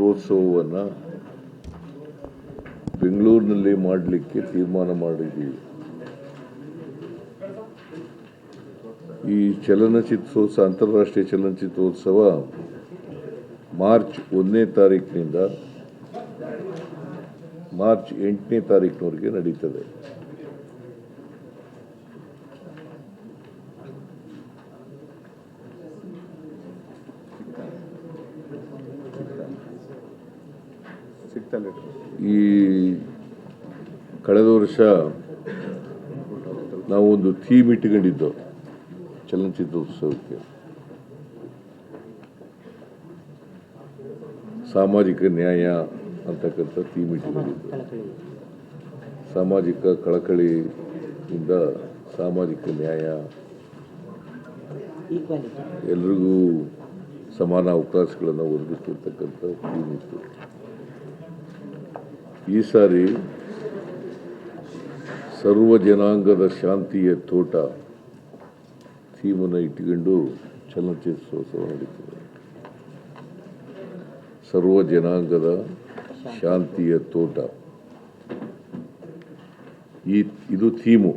ಚಿತ್ರೋತ್ಸವವನ್ನು ಬೆಂಗಳೂರಿನಲ್ಲಿ ಮಾಡಲಿಕ್ಕೆ ತೀರ್ಮಾನ ಮಾಡಿದ್ದೀವಿ. ಈ ಚಲನಚಿತ್ರೋತ್ಸವ, ಅಂತಾರಾಷ್ಟ್ರೀಯ ಚಲನಚಿತ್ರೋತ್ಸವ ಮಾರ್ಚ್ ಒಂದನೇ ತಾರೀಕಿನಿಂದ ಮಾರ್ಚ್ ಎಂಟನೇ ತಾರೀಕಿನವರೆಗೆ ನಡೀತದೆ. ಈ ಕಳೆದ ವರ್ಷ ನಾವು ಒಂದು ಥೀಮ್ ಇಟ್ಟುಕೊಂಡಿದ್ದು ಚಲನಚಿತ್ರೋತ್ಸವಕ್ಕೆ. ಸಾಮಾಜಿಕ ನ್ಯಾಯ ಅಂತಕ್ಕಂಥ ಥೀಮ್ ಇಟ್ಕೊಂಡಿದ್ದು. ಸಾಮಾಜಿಕ ಕಳಕಳಿಯಿಂದ ಸಾಮಾಜಿಕ ನ್ಯಾಯ ಎಲ್ರಿಗೂ ಸಮಾನ ಅವಕಾಶಗಳನ್ನು ಒದಗಿಸ್ತಿರ್ತಕ್ಕಂಥ ಥೀಮ್ ಇತ್ತು. ಈ ಸಾರಿ ಸರ್ವ ಜನಾಂಗದ ಶಾಂತಿಯ ತೋಟ ಥೀಮನ್ನು ಇಟ್ಟುಕೊಂಡು ಚಲನಚಿತ್ರೋತ್ಸವ ನಡೀತದೆ. ಸರ್ವ ಜನಾಂಗದ ಶಾಂತಿಯ ತೋಟ. ಈ, ಇದು ಥೀಮು.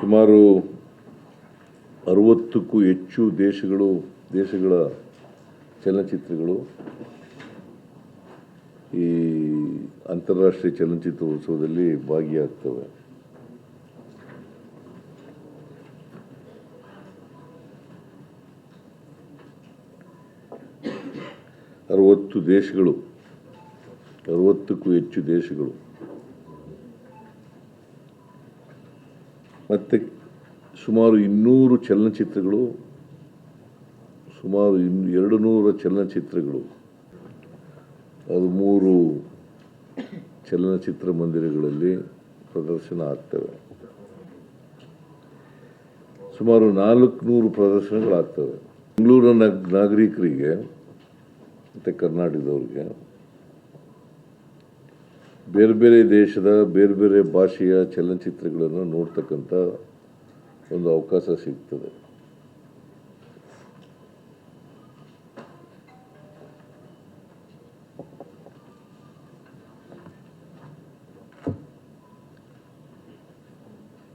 ಸುಮಾರು ಅರವತ್ತಕ್ಕೂ ಹೆಚ್ಚು ದೇಶಗಳು, ದೇಶಗಳ ಚಲನಚಿತ್ರಗಳು ಈ ಅಂತಾರಾಷ್ಟ್ರೀಯ ಚಲನಚಿತ್ರೋತ್ಸವದಲ್ಲಿ ಭಾಗಿಯಾಗ್ತವೆ. ಅರವತ್ತು ದೇಶಗಳು, ಅರವತ್ತಕ್ಕೂ ಹೆಚ್ಚು ದೇಶಗಳು. ಮತ್ತು ಸುಮಾರು ಇನ್ನೂರು ಚಲನಚಿತ್ರಗಳು, ಸುಮಾರು ಇನ್ ಎರಡು ನೂರ ಚಲನಚಿತ್ರಗಳು. ಅದು ಮೂರು ಚಲನಚಿತ್ರ ಮಂದಿರಗಳಲ್ಲಿ ಪ್ರದರ್ಶನ ಆಗ್ತವೆ. ಸುಮಾರು ನಾಲ್ಕುನೂರು ಪ್ರದರ್ಶನಗಳಾಗ್ತವೆ. ಬೆಂಗಳೂರಿನ ನಾಗ್- ನಾಗರಿಕರಿಗೆ, ಮತ್ತು ಕರ್ನಾಟಕದವ್ರಿಗೆ, ಬೇರೆ ಬೇರೆ ದೇಶದ ಬೇರೆ ಬೇರೆ ಭಾಷೆಯ ಚಲನಚಿತ್ರಗಳನ್ನು ನೋಡ್ತಕ್ಕಂಥ ಒಂದು ಅವಕಾಶ ಸಿಗ್ತದೆ.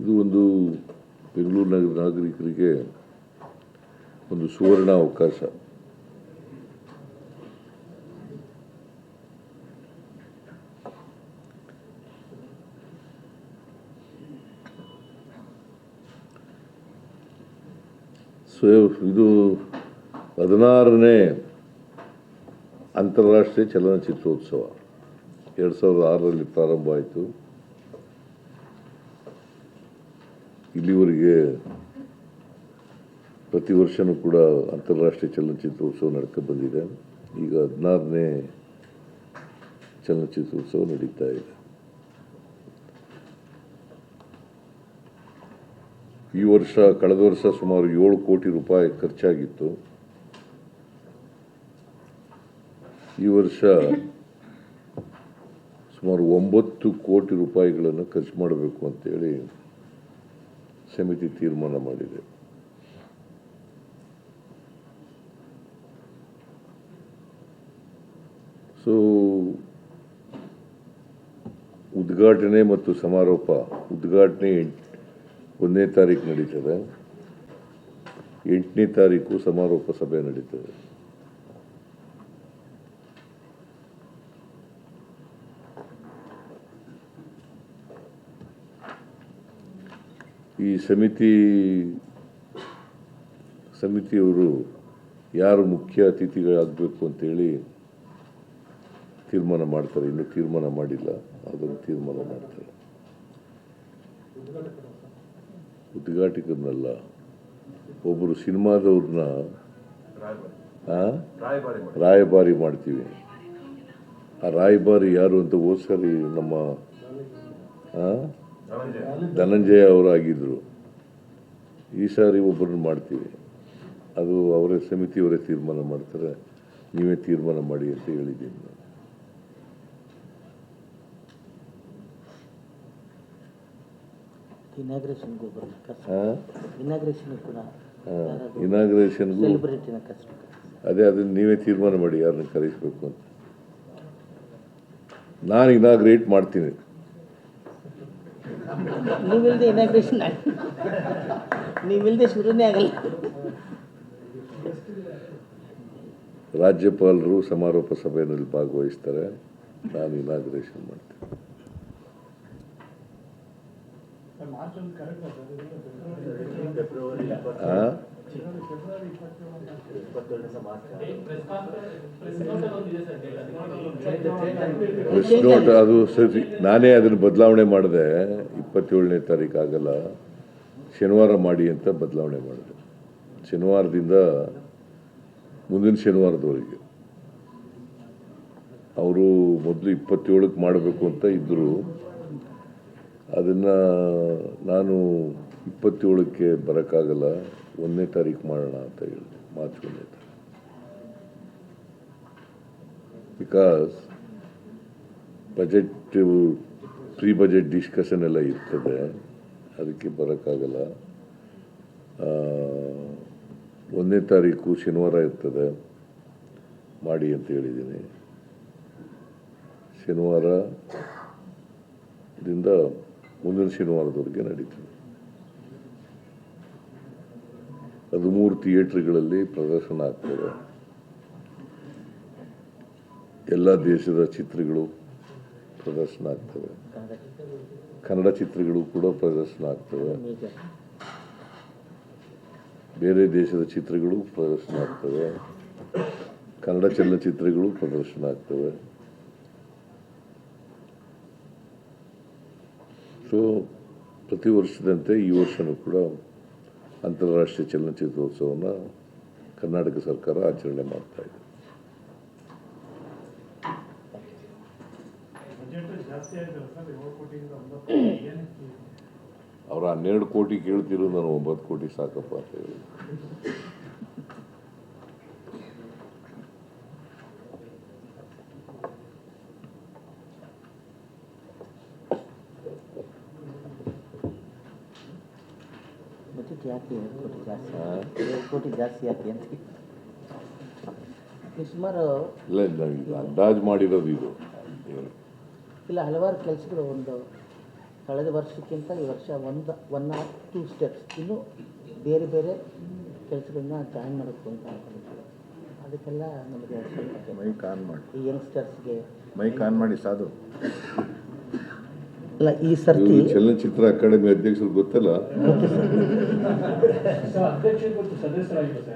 ಇದು ಒಂದು ಬೆಂಗಳೂರು ನಗರ ನಾಗರಿಕರಿಗೆ ಒಂದು ಸುವರ್ಣ ಅವಕಾಶ. ಇದು ಹದಿನಾರನೇ ಅಂತಾರಾಷ್ಟ್ರೀಯ ಚಲನಚಿತ್ರೋತ್ಸವ. ಎರಡು ಸಾವಿರದ ಆರರಲ್ಲಿ ಪ್ರಾರಂಭ ಆಯಿತು. ಇಲ್ಲಿವರೆಗೆ ಪ್ರತಿ ವರ್ಷವೂ ಕೂಡ ಅಂತಾರಾಷ್ಟ್ರೀಯ ಚಲನಚಿತ್ರೋತ್ಸವ ನಡ್ಕೊಂಡು ಬಂದಿದೆ. ಈಗ ಹದಿನಾರನೇ ಚಲನಚಿತ್ರೋತ್ಸವ ನಡೀತಾ ಇದೆ. ಈ ವರ್ಷ ಕಳೆದ ವರ್ಷ ಸುಮಾರು ಏಳು ಕೋಟಿ ರೂಪಾಯಿ ಖರ್ಚಾಗಿತ್ತು. ಈ ವರ್ಷ ಸುಮಾರು ಒಂಬತ್ತು ಕೋಟಿ ರೂಪಾಯಿಗಳನ್ನು ಖರ್ಚು ಮಾಡಬೇಕು ಅಂತೇಳಿ ಸಮಿತಿ ತೀರ್ಮಾನ ಮಾಡಿದೆ. ಸೊ ಉದ್ಘಾಟನೆ ಮತ್ತು ಸಮಾರೋಪ ಉದ್ಘಾಟನೆ ಒಂದನೇ ತಾರೀಕು ನಡೀತದೆ. ಎಂಟನೇ ತಾರೀಕು ಸಮಾರೋಪ ಸಭೆ ನಡೀತದೆ. ಈ ಸಮಿತಿ, ಸಮಿತಿಯವರು ಯಾರು ಮುಖ್ಯ ಅತಿಥಿಗಳಾಗಬೇಕು ಅಂತೇಳಿ ತೀರ್ಮಾನ ಮಾಡ್ತಾರೆ ಇನ್ನೂ ತೀರ್ಮಾನ ಮಾಡಿಲ್ಲ ಅದನ್ನು ತೀರ್ಮಾನ ಮಾಡ್ತಾರೆ ಉದ್ಘಾಟಕರನ್ನಲ್ಲ, ಒಬ್ಬರು ಸಿನಿಮಾದವ್ರನ್ನ? ರಾಯಭಾರಿ ಮಾಡ್ತೀವಿ ಆ ರಾಯಭಾರಿ ಯಾರು ಅಂತ ಓದ್ಸರಿ ನಮ್ಮ? ಧನಂಜಯ ಅವರಾಗಿದ್ದರು ಈ ಸಾರಿ ಒಬ್ಬರನ್ನ ಮಾಡ್ತೀವಿ. ಅದು ಅವರೇ ಸಮಿತಿಯವರೇ ತೀರ್ಮಾನ ಮಾಡ್ತಾರೆ. ನೀವೇ ತೀರ್ಮಾನ ಮಾಡಿ ಅಂತ ಹೇಳಿದ್ದೀನಿ ನಾನು. ಇನಾಗ್ರೇಷನ್ಗೂ ಅದೇ ಅದನ್ನ ನೀವೇ ತೀರ್ಮಾನ ಮಾಡಿ ಯಾರನ್ನ ಕರೆಸಬೇಕು ಅಂತ. ನಾನು ಇನಾಗ್ರೇಟ್ ಮಾಡ್ತೀನಿ. ನೀವಿಲ್ದೆ ಇನಾಗ್ರೇಷನ್ ನೀವಿಲ್ದೆ ಶುರುನೇ ಆಗಲ್ಲ. ರಾಜ್ಯಪಾಲರು ಸಮಾರೋಪ ಸಭೆಯಲ್ಲಿ ಭಾಗವಹಿಸ್ತಾರೆ. ನಾನು ಇನಾಗ್ರೇಷನ್ ಮಾಡ್ತೀನಿ. ಆ? ಪ್ರೆಸ್ ನೋಟ್ ಅದು ಸರಿ. ನಾನೇ ಅದನ್ನು ಬದಲಾವಣೆ ಮಾಡಿದೆ. ಇಪ್ಪತ್ತೇಳನೇ ತಾರೀಕಾಗಲ್ಲ, ಶನಿವಾರ ಮಾಡಿ ಅಂತ ಬದಲಾವಣೆ ಮಾಡಿದೆ ಶನಿವಾರದಿಂದ ಮುಂದಿನ ಶನಿವಾರದವರೆಗೆ. ಅವರು ಮೊದಲು ಇಪ್ಪತ್ತೇಳಕ್ಕೆ ಮಾಡಬೇಕು ಅಂತ ಇದ್ದರು ಅದನ್ನು ನಾನು ಇಪ್ಪತ್ತೇಳಕ್ಕೆ ಬರೋಕ್ಕಾಗಲ್ಲ, ಒಂದನೇ ತಾರೀಕು ಮಾಡೋಣ ಅಂತ ಹೇಳಿದೆ, ಮಾರ್ಚ್ ಒಂದನೇ ತಾರೀಕು. Because budget pre budget discussion ಎಲ್ಲ ಇರ್ತದೆ. ಅದಕ್ಕೆ ಬರೋಕ್ಕಾಗಲ್ಲ. ಒಂದನೇ ತಾರೀಕು ಶನಿವಾರ ಇರ್ತದೆ. ಮಾಡಿ ಅಂತ ಹೇಳಿದ್ದೀನಿ. ಶನಿವಾರದಿಂದ ಮುಂದಿನ ಶನಿವಾರದವರೆಗೆ ನಡೀತದೆ. ಅದು ಮೂರು ಥಿಯೇಟ್ರ್ಗಳಲ್ಲಿ ಪ್ರದರ್ಶನ ಆಗ್ತದೆ. ಎಲ್ಲ ದೇಶದ ಚಿತ್ರಗಳು ಪ್ರದರ್ಶನ ಆಗ್ತವೆ. ಕನ್ನಡ ಚಿತ್ರಗಳು ಕೂಡ ಪ್ರದರ್ಶನ ಆಗ್ತವೆ. ಬೇರೆ ದೇಶದ ಚಿತ್ರಗಳು ಪ್ರದರ್ಶನ ಆಗ್ತವೆ. ಕನ್ನಡ ಚಲನಚಿತ್ರಗಳು ಪ್ರದರ್ಶನ ಆಗ್ತವೆ. ಸೊ ಪ್ರತಿ ವರ್ಷದಂತೆ ಈ ವರ್ಷನೂ ಕೂಡ ಅಂತಾರಾಷ್ಟ್ರೀಯ ಚಲನಚಿತ್ರೋತ್ಸವವನ್ನು ಕರ್ನಾಟಕ ಸರ್ಕಾರ ಆಚರಣೆ ಮಾಡ್ತಾ ಇದೆ. ಅವ್ರು ಹನ್ನೆರಡು ಕೋಟಿ ಕೇಳ್ತಿರೋ ನಾನು ಒಂಬತ್ತು ಕೋಟಿ ಸಾಕಪ್ಪ ಅಂತ ಹೇಳಿ. ಬಜೆಟ್ ಯಾಕೆ ಎರಡು ಕೋಟಿ ಜಾಸ್ತಿ. ಹಾ? ಎರಡು ಕೋಟಿ ಜಾಸ್ತಿ ಯಾಕೆ ಅಂತ. ನೀವು ಸುಮಾರು ಇಲ್ಲ. ನಾವು ಈಗ ಅಂದಾಜು ಮಾಡಿರೋದು ಇದು. ಇಲ್ಲ ಹಲವಾರು ಕೆಲಸಗಳು ಒಂದು ಕಳೆದ ವರ್ಷಕ್ಕಿಂತ ಈ ವರ್ಷ ಒಂದು ಒನ್ ಆರ್ ಟೂ ಸ್ಟೆಪ್ಸ್ ಇನ್ನೂ ಬೇರೆ ಬೇರೆ ಕೆಲಸಗಳನ್ನ ಜಾಯಿನ್ ಮಾಡಬೇಕು ಅಂತ ಅನ್ಕೊಂಡಿದ್ದೀವಿ. ಅದಕ್ಕೆಲ್ಲ ನಮಗೆ ಸ್ವಲ್ಪ ಮೈಕ್ ಆನ್ ಮಾಡಿ. ಈ ಯಂಗ್ಸ್ಟರ್ಸ್ಗೆ ಮೈಕ್ ಆನ್ ಮಾಡಿ ಸಾಧು. ಅಲ್ಲ ಈ ಸರ್ತಿ ಚಲನಚಿತ್ರ ಅಕಾಡೆಮಿ ಅಧ್ಯಕ್ಷರು ಗೊತ್ತಲ್ಲ? ಸರ್. ಅಧ್ಯಕ್ಷರು ಗೊತ್ತು ಸದಸ್ಯರಾಗಿಲ್ಲ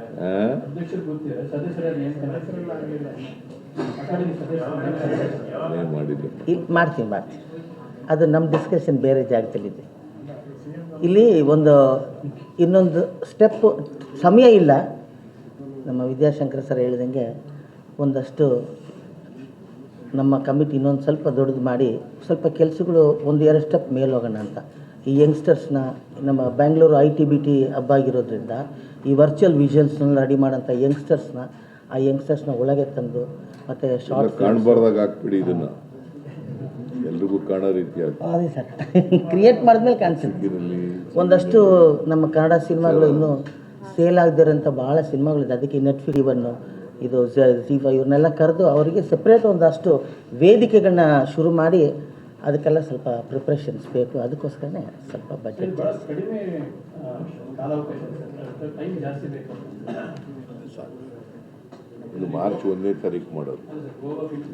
ಮಾಡ್ತೀನಿ ಮಾಡ್ತೀನಿ. ಅದು ನಮ್ಮ ಡಿಸ್ಕಷನ್ ಬೇರೆ ಜಾಗದಲ್ಲಿದೆ ಇಲ್ಲಿ ಒಂದು, ಇನ್ನೊಂದು ಸ್ಟೆಪ್ ಸಮಯ ಇಲ್ಲ. ನಮ್ಮ ವಿದ್ಯಾಶಂಕರ್ ಸರ್ ಹೇಳಿದಂಗೆ ಒಂದಷ್ಟು ನಮ್ಮ ಕಮಿಟಿ ಇನ್ನೊಂದು ಸ್ವಲ್ಪ ದೊಡ್ಡದು ಮಾಡಿ, ಸ್ವಲ್ಪ ಕೆಲಸಗಳು ಒಂದು ಎರಡು ಸ್ಟೆಪ್ ಮೇಲೆ ಹೋಗೋಣ ಅಂತ. ಈ ಯಂಗ್ಸ್ಟರ್ಸ್ನ ನಮ್ಮ Bangalore I T B T ಹಬ್ಬ ಆಗಿರೋದ್ರಿಂದ, ಈ ವರ್ಚುವಲ್ ವಿಷನ್ಸ್ನ ರೆಡಿ ಮಾಡೋಂಥ ಯಂಗ್ಸ್ಟರ್ಸ್ನ ಆ ಯಂಗ್ಸ್ಟರ್ಸ್ನ ಒಳಗೆ ತಂದು ಮತ್ತು ಶಾರ್ಟ್ ಕಾಣಬಾರ್ದಾಗ ಹಾಕ್ಬಿಡಿ ಇದನ್ನ. ಎಲ್ರಿಗೂ ಕಾಣೋ ರೀತಿ ಅದೇ ಸರ್. ಕ್ರಿಯೇಟ್ ಮಾಡಿದ್ಮೇಲೆ ಕಾಣಿಸುತ್ತೆ. ಒಂದಷ್ಟು ನಮ್ಮ ಕನ್ನಡ ಸಿನಿಮಾಗಳು ಇನ್ನೂ ಸೇಲ್ ಆಗದಿರೋಂಥ ಭಾಳ ಸಿನಿಮಾಗಳಿದೆ. ಅದಕ್ಕೆ ನೆಟ್ಫ್ಲಿಕ್ಸ್ ಇವನ್ನು ಇದು ಜೀವ ಫೈ ಇವ್ರನ್ನೆಲ್ಲ ಕರೆದು ಅವರಿಗೆ ಸಪ್ರೇಟ್ ಒಂದಷ್ಟು ವೇದಿಕೆಗಳನ್ನ ಶುರು ಮಾಡಿ ಅದಕ್ಕೆಲ್ಲ ಸ್ವಲ್ಪ ಪ್ರಿಪ್ರೇಷನ್ಸ್ ಬೇಕು. ಅದಕ್ಕೋಸ್ಕರನೇ ಸ್ವಲ್ಪ ಬಜೆಟ್ ಜಾಸ್ತಿ. ಇದು ಮಾರ್ಚ್ ಒಂದನೇ ತಾರೀಕು ಮಾಡೋದು.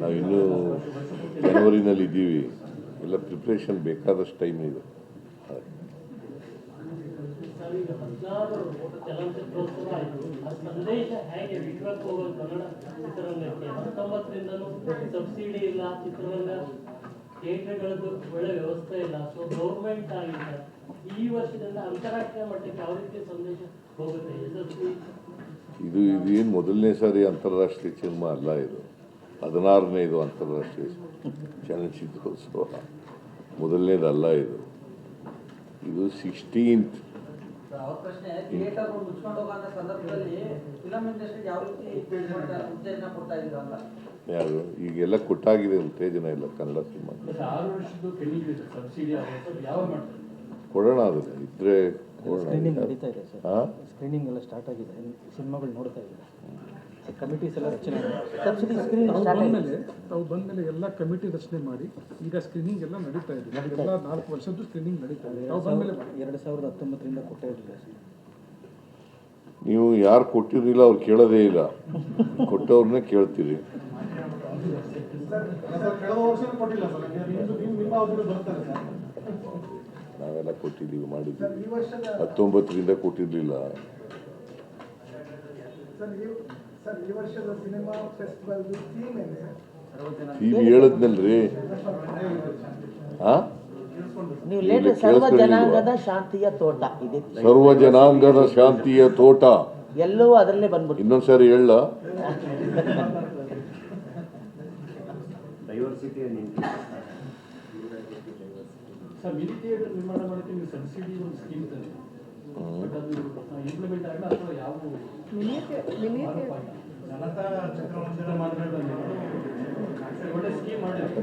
ನಾವು ಇನ್ನೂ ಜನವರಿನಲ್ಲಿ ಇದ್ದೀವಿ. ಎಲ್ಲ ಪ್ರಿಪ್ರೇಷನ್ ಬೇಕಾದಷ್ಟು ಟೈಮ್ ಇದೆ. ಸಬ್ಸಿಡಿ ಇಲ್ಲ ಚಿತ್ರರಂಗ ಥಿಯೇಟರ್ಗಳದ್ದು ಒಳ್ಳೆ ವ್ಯವಸ್ಥೆ ಇಲ್ಲ ಸೊ ಗೌರ್ಮೆಂಟ್ ಆಗಿಲ್ಲ ಈ ವರ್ಷದಿಂದ ಅಂತಾರಾಷ್ಟ್ರೀಯ ಮಟ್ಟಕ್ಕೆ ಯಾವ ಸಂದೇಶ ಹೋಗುತ್ತೆ ಇದು ಇದೇನು ಮೊದಲನೇ ಸಾರಿ ಅಂತಾರಾಷ್ಟ್ರೀಯ ಸಿನಿಮಾ ಅಲ್ಲ ಇದು. ಹದಿನಾರನೇ ಇದು ಅಂತಾರಾಷ್ಟ್ರೀಯ ಚಲನಚಿತ್ರೋತ್ಸವ ಮೊದಲನೇದಲ್ಲ ಇದು. ಇದು ಸಿಕ್ಸ್ಟೀನ್ತ್ ಯಾರು? ಈಗೆಲ್ಲ ಕೊಟ್ಟಾಗಿದೆ ಉತ್ತೇಜನ ಇಲ್ಲ ಕನ್ನಡ ಸಿನಿಮಾ ಕೊಡೋಣ ಅದನ್ನು. ಇದ್ರೆ ಸ್ಕ್ರೀನಿಂಗ್ ನಡೀತಾ ಇದೆ ಸರ್. ಸ್ಕ್ರೀನಿಂಗ್ ಎಲ್ಲ ಸ್ಟಾರ್ಟ್ ಆಗಿದೆ. ಸಿನಿಮಾಗಳು ನೋಡ್ತಾ ಇದ್ದಾರೆ ಕಮಿಟೀಸ್ ಎಲ್ಲ ರಚನೆ ಸಬ್ಸಿಡಿ ಸ್ಕ್ರೀನ್ ತಾವು ಸ್ಟಾರ್ಟ್ ಮೇಲೆ ಬಂದಮೇಲೆ ತಾವು ಬಂದಮೇಲೆ ಎಲ್ಲ ಕಮಿಟಿ ರಚನೆ ಮಾಡಿ ಈಗ ಸ್ಕ್ರೀನಿಂಗ್ ಎಲ್ಲ ನಡೀತಾ ಇದೆ. ಎಲ್ಲ ನಾಲ್ಕು ವರ್ಷದ್ದು ಸ್ಕ್ರೀನಿಂಗ್ ನಡೀತಾ ಇದೆ. ತಾವು ಬಂದಮೇಲೆ ಎರಡು ಸಾವಿರದ ಹತ್ತೊಂಬತ್ತರಿಂದ ಕೊಟ್ಟೇ ಇರಲಿಲ್ಲ ಸರ್. ನೀವು ಯಾರು ಕೊಟ್ಟಿರಲಿಲ್ಲ ಅವ್ರು ಕೇಳೋದೇ ಇಲ್ಲ. ಕೊಟ್ಟವ್ರನ್ನೇ ಕೇಳ್ತೀರಿ. ನಾವೆಲ್ಲ ಕೊಟ್ಟಿದ್ದೀವಿ ಮಾಡಿದ್ದೀವಿ. ಹತ್ತೊಂಬತ್ತರಿಂದ ಕೊಟ್ಟಿರಲಿಲ್ಲ. ಸರ್ ಈ ಸರ್ ಈ ವರ್ಷದ ಸಿನಿಮಾ ಫೆಸ್ಟಿವಲ್ ಥೀಮ್ ಏನಿದೆ ಈಗ ಹೇಳದ್ನಲ್ರಿ. ಹಾ ನೀವು? ಜನಾಂಗದ ಶಾಂತಿಯ ತೋಟ. ಇದೆ. ಸರ್ವ ಜನಾಂಗದ ಶಾಂತಿಯ ತೋಟ. ಎಲ್ಲವೂ ಅದರಲ್ಲೇ ಬಂದ್ಬಿಟ್ಟು ಇನ್ನೊಂದ್ಸರಿ ಹೇಳ. ಸರ್ ಮಿನಿ ಥಿಯೇಟರ್ ನಿರ್ಮಾಣ ಮಾಡೋಕ್ಕೆ ನೀವು ಸಬ್ಸಿಡಿ ಒಂದು ಸ್ಕೀಮ್ ಇದೆ ಬಟ್ ಅದು ಇಂಪ್ಲಿಮೆಂಟ್ ಆಗಲ್ಲ ಅಥವಾ ಯಾವ ಜನತಾ ಚಿತ್ರಮಂದಿರ ಮಾಡಬೇಕು ಒಳ್ಳೆ ಸ್ಕೀಮ್ ಮಾಡಿದ್ರು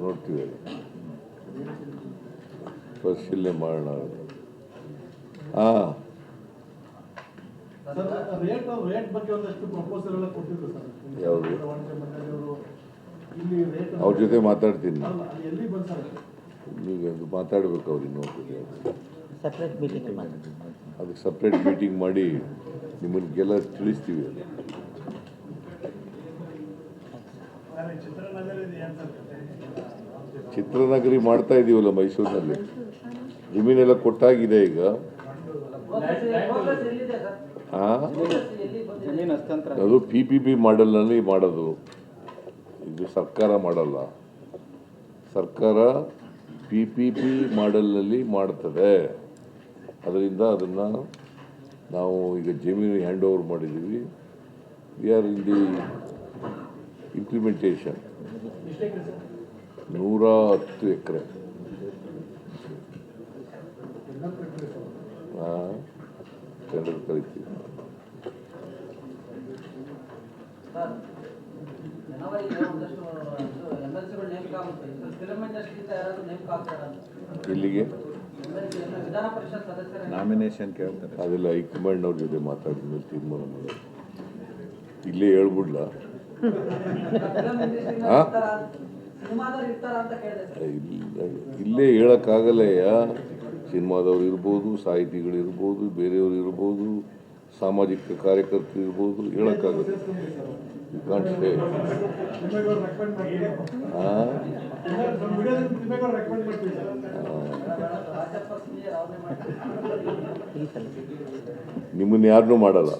ನೋಡ್ತೀವಿ. ಪರಿಶೀಲನೆ ಮಾಡೋಣ. ಹಾಂ ರೇಟ್ ರೇಟ್ ಬಗ್ಗೆ ಒಂದಷ್ಟು ಪ್ರಪೋಸಲ್ ಎಲ್ಲ ಕೊಟ್ಟಿದ್ರು ಸರ್. ಯಾವುದು? ಅವ್ರ ಜೊತೆ ಮಾತಾಡ್ತೀನಿ ಅಲ್ಲ ಎಲ್ಲಿ ಬಂದು ಸರ್ ಈಗ ಅದು ಮಾತಾಡ್ಬೇಕು ಅವ್ರಿಗೆ ನೋಡ್ತೀನಿ ಸಪ್ರೇಟ್ ಮೀಟಿಂಗ್ ಮಾಡಿ ಅದಕ್ಕೆ ಸಪ್ರೇಟ್ ಮೀಟಿಂಗ್ ಮಾಡಿ ನಿಮ್ಮನ್ಗೆಲ್ಲ ತಿಳಿಸ್ತೀವಿ ಅದು. ಚಿತ್ರನಗರಿ ಮಾಡ್ತಾ ಇದೀವಲ್ಲ ಮೈಸೂರಿನಲ್ಲಿ. ಜಮೀನೆಲ್ಲ ಕೊಟ್ಟಾಗಿದೆ ಈಗ. ಪ್ರೋಗ್ರೆಸ್ ಎಲ್ಲಿದೆ ಸರ್? ಆ? ಪ್ರೋಗ್ರೆಸ್ ಎಲ್ಲಿ ಬಂದಿದೆ? ಜಮೀನು ಹಸ್ತಾಂತರ ಅದು ಪಿ ಪಿ ಪಿ ಮಾಡೆಲ್ನಲ್ಲಿ ಮಾಡೋದು. ಇದು ಸರ್ಕಾರ ಮಾಡಲ್ಲ. ಸರ್ಕಾರ ಪಿ ಪಿ ಪಿ ಮಾಡೆಲ್ನಲ್ಲಿ ಮಾಡ್ತದೆ. ಅದರಿಂದ ಅದನ್ನು ನಾವು ಈಗ ಜಮೀನು ಹ್ಯಾಂಡ್ ಓವರ್ ಮಾಡಿದ್ದೀವಿ. We are in the implementation ನೂರ ಹತ್ತು ಎಕರೆ. ಹಾಂ ಕರಿತೀವಿ ಸರ್ ಜನವರಿಗೆ ಒಂದಷ್ಟು ಎಂ ಎಲ್ ಸಿಗಳು ನೇಮಕ ಆಗುತ್ತೆ ಸರ್ ಫಿಲ್ಮ್ ಇಂಡಸ್ಟ್ರಿಯಿಂದ ಇಲ್ಲಿಗೆ? ನಾಮಿನೇಷನ್ ಕೇಳ್ತಾರೆ. ಅದೆಲ್ಲ ಹೈಕಮಾಂಡ್ ಅವ್ರ ಜೊತೆ ಮಾತಾಡಿದ ಮೇಲೆ ತೀರ್ಮಾನ ಮಾಡೋದು. ಇಲ್ಲೇ ಹೇಳ್ಬಿಡ್ಲಾ. ಇಲ್ಲ ಇಲ್ಲೇ ಹೇಳೋಕ್ಕಾಗಲ್ಲಯ್ಯ. ಸಿನಿಮಾದವ್ರು ಇರ್ಬೋದು ಸಾಹಿತಿಗಳು ಇರ್ಬೋದು ಬೇರೆಯವ್ರು ಇರ್ಬೋದು. ಸಾಮಾಜಿಕ ಕಾರ್ಯಕರ್ತರು ಇರ್ಬೋದು ಹೇಳೋಕ್ಕಾಗುತ್ತೆ ನಿಮ್ಮನ್ನ ಯಾರನ್ನೂ ಮಾಡಲ್ಲ.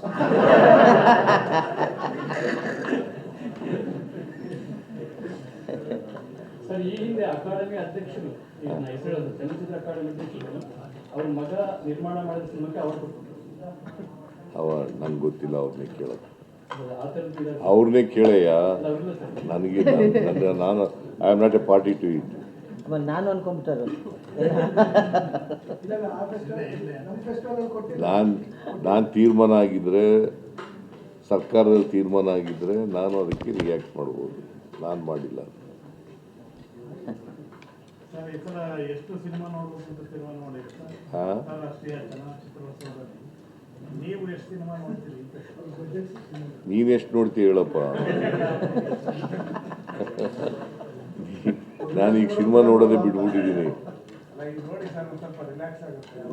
ಅಧ್ಯಕ್ಷರು ಚಲನಚಿತ್ರ ಅಕಾಡೆಮಿ ಅಧ್ಯಕ್ಷರು, ಅವ್ರ ಮಗ ನಿರ್ಮಾಣ ಮಾಡಿದ ಸಿನಿಮಾಕ್ಕೆ ಅವರು ಅವ ನಂಗೆ ಗೊತ್ತಿಲ್ಲ ಅವ್ರನ್ನೇ ಕೇಳೋದು. ಅವ್ರನ್ನೇ ಕೇಳಯ್ಯ. ನನಗೆ ನನ್ನ ನಾನು I am not a party to it ನಾನು ಅನ್ಕೊಂಬಿಟ್ಟಾರು ಇಲ್ಲ ಆ ನಮ್ಮ ಫೆಸ್ಟಿವಲ್ ಕೊಟ್ಟಿಲ್ಲ. ನಾನು ನಾನು ತೀರ್ಮಾನ ಆಗಿದ್ದರೆ ಸರ್ಕಾರದಲ್ಲಿ ತೀರ್ಮಾನ ಆಗಿದ್ದರೆ ನಾನು ಅದಕ್ಕೆ ರಿಯಾಕ್ಟ್ ಮಾಡ್ಬೋದು. ನಾನು ಮಾಡಿಲ್ಲ. ಹಾಂ? ಅಂತಾರಾಷ್ಟ್ರೀಯ ನೋಡ್ತೀವಿ ಹೇಳಪ್ಪ. ನಾನು ಈಗ ಸಿನಿಮಾ ನೋಡೋದೇ ಬಿಟ್ಬಿಟ್ಟಿದ್ದೀನಿ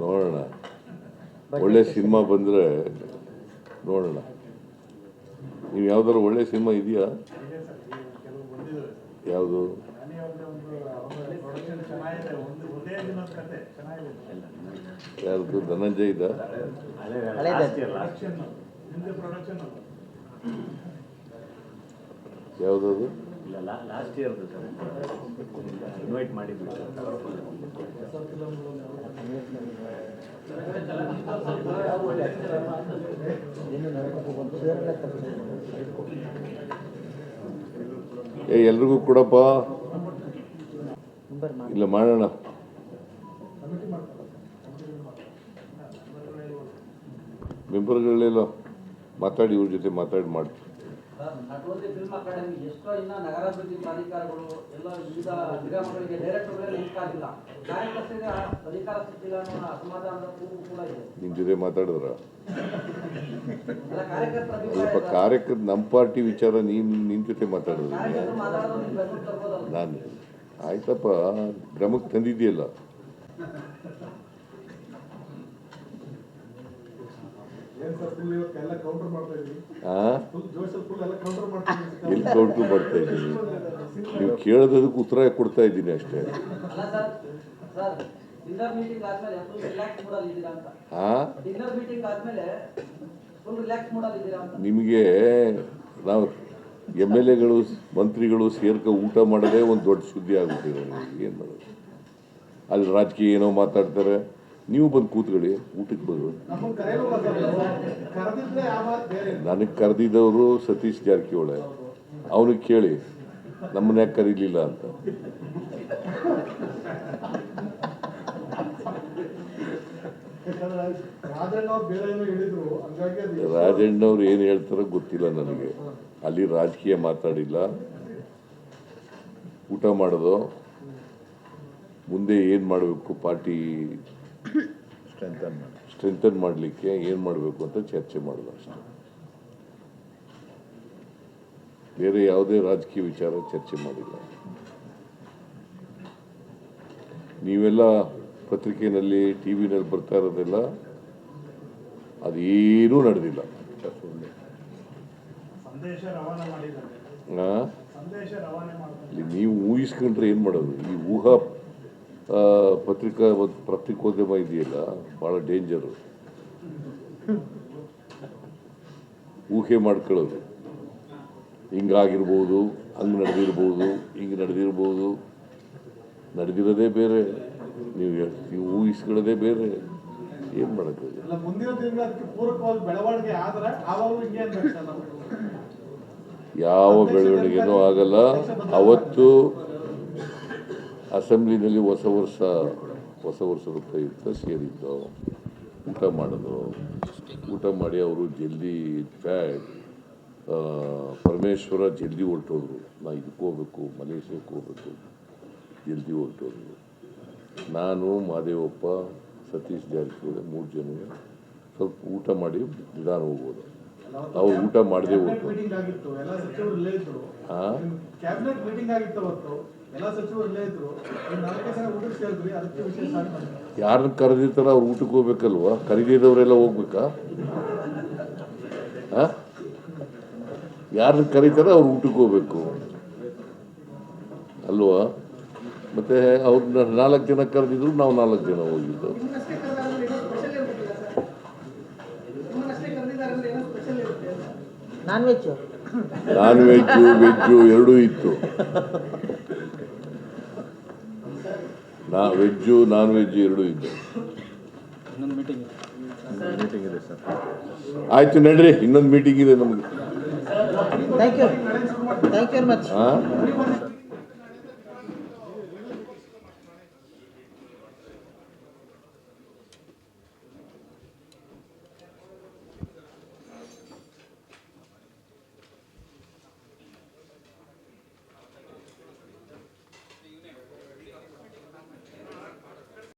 ನೋಡೋಣ. ಒಳ್ಳೆ ಸಿನಿಮಾ ಬಂದರೆ ನೋಡೋಣ. ನೀವು ಯಾವ್ದಾದ್ರು ಒಳ್ಳೆ ಸಿನಿಮಾ ಇದೆಯಾ? ಯಾವುದು? ನಾನೇ ಧನಂಜಯ ಯಾರ್ದು ಇದ್ದ ಯಾವುದದು? ಇಲ್ಲ ಲಾಸ್ಟ್ ಇಯರ್ ಸರ್. ಇನ್ವೈಟ್ ಮಾಡಿದ್ವಿ. ಏ ಎಲ್ರಿಗೂ ಕೊಡಪ್ಪ. ಇಲ್ಲ ಮಾಡೋಣ ಮೆಂಬರ್ಗಳೆಲ್ಲ ಮಾತಾಡಿ ಇವ್ರ ಜೊತೆ ಮಾತಾಡಿ ಮಾಡ್ತೀವಿ sir not only film academy ಎಷ್ಟೋ ಇನ್ನ ನಗರಾಭಿವೃದ್ಧಿ ಪ್ರಾಧಿಕಾರಗಳು ಎಲ್ಲ ವಿವಿಧ ನಿಗಮಗಳಿಗೆ ಡೈರೆಕ್ಟರ್ಗಳೇ ನೇಮಕ ಆಗಿಲ್ಲ ಕಾರ್ಯಕರ್ತರಿಗೆ ಅಧಿಕಾರ ಸಿಕ್ಕಿಲ್ಲ ಮಾತಾಡಿ ಇವ್ರ ಜೊತೆ ಮಾತಾಡಿ ಮಾಡ್ತೀವಿ. ನಿನ್ನ ಜೊತೆ ಮಾತಾಡಿದ್ರ? ಸ್ವಲ್ಪ ಕಾರ್ಯಕರ್ತ ನಮ್ಮ ಪಾರ್ಟಿ ವಿಚಾರ ನೀನು ನಿನ್ನ ಜೊತೆ ಮಾತಾಡಿದ್ರು. ಮಾತಾಡೋದು ನಾನು ಆಯ್ತಪ್ಪ ಕ್ರಮಕ್ಕೆ ತಂದಿದೆಯಲ್ಲ ಏನ್ ಸರ್ ಫುಲ್ ಇವತ್ತು ಎಲ್ಲ ಕೌಂಟರ್ ಮಾಡ್ತಾ ಇದ್ವಿ ಆ ಫುಲ್ ಜೋಶಲ್ಲಿ ಫುಲ್ ಎಲ್ಲ ಕೌಂಟರ್ ಮಾಡ್ತಾ ಇದ್ವಿ ಎಲ್ಲಿ ಕೌಂಟರ್ ಮಾಡ್ತಾ ಇದ್ದೀನಿ. ನೀವು ಕೇಳೋದಕ್ಕೆ ಉತ್ತರ ಕೊಡ್ತಾ ಇದ್ದೀನಿ ಅಷ್ಟೇ. ಅಲ್ಲ ಸರ್ ಸರ್ ಡಿನ್ನರ್ ಮೀಟಿಂಗ್ ಆದ್ಮೇಲೆ ಫುಲ್ ರಿಲ್ಯಾಕ್ಸ್ ಮೂಡಲ್ಲಿ ಇದ್ದೀರಾ ಅಂತ. ಆ? ಡಿನ್ನರ್ ಮೀಟಿಂಗ್ ಆದ್ಮೇಲೆ ಫುಲ್ ರಿಲ್ಯಾಕ್ಸ್ ಮೂಡಲ್ಲಿ ಇದ್ದೀರಾ ಅಂತ. ನಿಮಗೆ ನಾವು ಎಂ ಎಲ್ ಎಗಳು ಮಂತ್ರಿಗಳು ಸೇರ್ಕ ಊಟ ಮಾಡೋದೇ ಒಂದು ದೊಡ್ಡ ಸುದ್ದಿ ಆಗುತ್ತೆ ಏನು ಮಾಡೋದು? ಅಲ್ಲಿ ರಾಜಕೀಯ ಏನೋ ಮಾತಾಡ್ತಾರೆ. ನೀವು ಬಂದು ಕೂತ್ಕೊಳ್ಳಿ, ಊಟಕ್ಕೆ ಬರು ನಮ್ಮನ್ನ ಕರೆಯಲ್ಲ ಸರ್ ಕರೆದಿದ್ರೆ ಯಾವ ಬೇರೆ ನನಗೆ ಕರೆದಿದ್ದವರು ಸತೀಶ್ ಜಾರಕಿಹೊಳೆ. ಅವನಿಗೆ ಕೇಳಿ ನಮ್ಮನ್ನ ಕರೀಲಿಲ್ಲ ಅಂತ. ರಾಜಣ್ಣವ್ರು ಏನು ಹೇಳ್ತಾರೋ ಗೊತ್ತಿಲ್ಲ ನನಗೆ. ಅಲ್ಲಿ ರಾಜಕೀಯ ಮಾತಾಡಿಲ್ಲ. ಊಟ ಮಾಡೋದು. ಮುಂದೆ ಏನು ಮಾಡಬೇಕು ಪಾರ್ಟಿ ಸ್ಟ್ರೆಂಥನ್ ಮಾಡಲಿಕ್ಕೆ ಏನು ಮಾಡಬೇಕು ಅಂತ ಚರ್ಚೆ ಮಾಡೋದು ಅಷ್ಟೇ. ಬೇರೆ ಯಾವುದೇ ರಾಜಕೀಯ ವಿಚಾರ ಚರ್ಚೆ ಮಾಡಿಲ್ಲ. ನೀವೆಲ್ಲ ಪತ್ರಿಕೆಯಲ್ಲಿ ಟಿ ವಿನಲ್ಲಿ ಬರ್ತಾ ಇರೋದೆಲ್ಲ ಅದೇನೂ ನಡೆದಿಲ್ಲ. ಸಂದೇಶ ರವಾನೆ ಮಾಡಿದ್ದಾರೆ. ಆ? ಸಂದೇಶ ರವಾನೆ ಮಾಡ್ತಾರೆ. ಇಲ್ಲಿ ನೀವು ಊಹಿಸ್ಕೊಂಡ್ರೆ ಏನು ಮಾಡೋದು? ಈ ಊಹಾ ಪತ್ರಿಕಾ ಮತ್ತು ಪತ್ರಿಕೋದ್ಯಮ ಇದೆಯಲ್ಲ ಭಾಳ ಡೇಂಜರು ಊಹೆ ಮಾಡ್ಕೊಳ್ಳೋದು. ಹಿಂಗಾಗಿರ್ಬೋದು ಹಂಗೆ ನಡೆದಿರ್ಬೋದು ಹಿಂಗೆ ನಡೆದಿರ್ಬೋದು. ನಡೆದಿರೋದೇ ಬೇರೆ. ನೀವು ನೀವು ಊಹಿಸ್ಕೊಳ್ಳೋದೇ ಬೇರೆ. ಏನು ಸರ್ ಯಾವ ಬೆಳವಣಿಗೆನೂ ಆಗಲ್ಲ. ಅವತ್ತು ಅಸೆಂಬ್ಲಿನಲ್ಲಿ ಹೊಸ ವರ್ಷ, ಹೊಸ ವರ್ಷದ ಪ್ರಯುಕ್ತ ಸೇರಿದ್ದು ಊಟ ಮಾಡೋದು. ಊಟ ಮಾಡಿ ಅವರು ಜಲ್ದಿ ಇನ್ಫ್ಯಾಕ್ಟ್ ಪರಮೇಶ್ವರ ಜಲ್ದಿ ಹೊರಟೋದ್ರು. ನಾ ಇದಕ್ಕೆ ಹೋಗ್ಬೇಕು, ಮಲೇಷ್ಯಾಕ್ಕೆ ಹೋಗ್ಬೇಕು. ಜಲ್ದಿ ಹೊರಟೋದ್ರು. ನಾನು, ಮಾದೇವಪ್ಪ, ಸತೀಶ್ ಜಾರಕಿಹೊಳಿ ಮೂರು ಜನ, ಸ್ವಲ್ಪ ಊಟ ಮಾಡಿ ನಿಧಾನ ಹೋಗ್ಬೋದು ಊಟ ಮಾಡದೆ ನೀವು ವಿಶೇಷ ಆಗಿ ಯಾರನ್ನ ಕರೆದಿರ್ತಾರ ಅವ್ರು ಊಟಕ್ಕೆ ಹೋಗ್ಬೇಕಲ್ವಾ? ಕರೀದಿದ್ದವರೆಲ್ಲ ಹೋಗ್ಬೇಕಾ? ಯಾರನ್ನ ಕರೀತಾರ ಅವ್ರು ಊಟಕ್ಕೆ ಹೋಗ್ಬೇಕು. ಅಲ್ವಾ? ಮತ್ತೆ ಅವ್ರನ್ನ ನಾಲ್ಕು ಜನ ಕರೆದಿದ್ರು ನಾವು ನಾಲ್ಕು ಜನ ಹೋಗಿದ್ದು. ನಾನ್ ವೆಜ್ಜು ವೆಜ್ ವೆಜ್ಜು ಎರಡೂ ಇತ್ತು. ನಾ ವೆಜ್ಜು ನಾನ್ ವೆಜ್ ಎರಡೂ ಇತ್ತು ಆಯ್ತು ನಡ್ರಿ ಇನ್ನೊಂದು ಮೀಟಿಂಗ್ ಇದೆ ನಮಗೆ